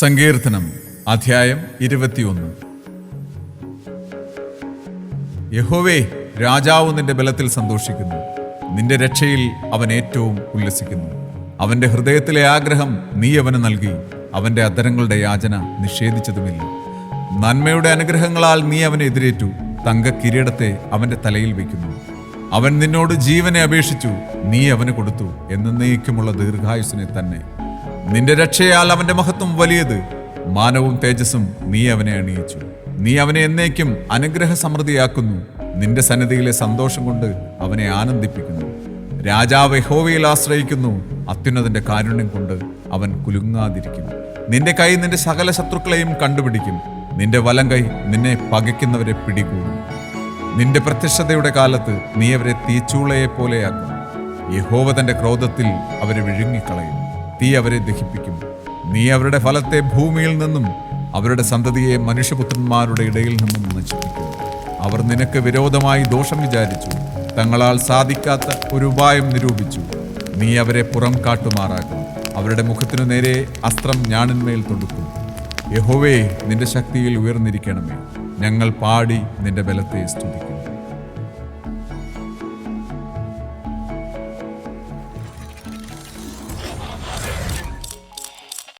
സങ്കീർത്തനം അധ്യായം ഇരുപത്തിയൊന്ന്. യഹോവേ രാജാവ് നിന്റെ ബലത്തിൽ സന്തോഷിക്കുന്നു. നിന്റെ രക്ഷയിൽ അവൻ ഏറ്റവും ഉല്ലസിക്കുന്നു. അവന്റെ ഹൃദയത്തിലെ ആഗ്രഹം നീ അവന് നൽകി. അവന്റെ അധരങ്ങളുടെ യാചന നിഷേധിച്ചതുമില്ല. നന്മയുടെ അനുഗ്രഹങ്ങളാൽ നീ അവനെ എതിരേറ്റു. തങ്ക കിരീടത്തെ അവന്റെ തലയിൽ വയ്ക്കുന്നു. അവൻ നിന്നോട് ജീവനെ അപേക്ഷിച്ചു. നീ അവന് കൊടുത്തു. എന്നേക്കുമുള്ള ദീർഘായുസിനെ തന്നെ. നിന്റെ രക്ഷയാൽ അവന്റെ മഹത്വം വലിയത്. മാനവും തേജസ്സും നീ അവനെ അണിയിച്ചു. നീ അവനെ എന്നേക്കും അനുഗ്രഹ സമൃദ്ധിയാക്കുന്നു നിന്റെ സന്നിധിയിലെ സന്തോഷം കൊണ്ട് അവനെ ആനന്ദിപ്പിക്കുന്നു. രാജാവ് യഹോവയിൽ ആശ്രയിക്കുന്നു. അത്യുന്നതിന്റെ കാരുണ്യം കൊണ്ട് അവൻ കുലുങ്ങാതിരിക്കുന്നു നിന്റെ കൈ നിന്റെ സകല ശത്രുക്കളെയും കണ്ടുപിടിക്കും. നിന്റെ വലം കൈ നിന്നെ പകയ്ക്കുന്നവരെ പിടികൂടും. നിന്റെ പ്രത്യക്ഷതയുടെ കാലത്ത് നീ അവരെ തീച്ചൂളയെ പോലെയാക്കും യഹോവ തന്റെ ക്രോധത്തിൽ അവരെ വിഴുങ്ങിക്കളയും. തീ അവരെ ദഹിപ്പിക്കും. നീ അവരുടെ ഫലത്തെ ഭൂമിയിൽ നിന്നും അവരുടെ സന്തതിയെ മനുഷ്യപുത്രന്മാരുടെ ഇടയിൽ നിന്നും നശിപ്പിക്കും. അവർ നിനക്ക് വിരോധമായി ദോഷം വിചാരിച്ചു. തങ്ങളാൽ സാധിക്കാത്ത ഒരു ഉപായം നിരൂപിച്ചു. നീ അവരെ പുറം കാട്ടുമാറാക്കും. അവരുടെ മുഖത്തിനു നേരെ അസ്ത്രം ഞാണിന്മേൽ തൊടുക്കും. യഹോവേ നിന്റെ ശക്തിയിൽ ഉയർന്നിരിക്കണമേ. ഞങ്ങൾ പാടി നിന്റെ ബലത്തെ സ്തുതിക്കും.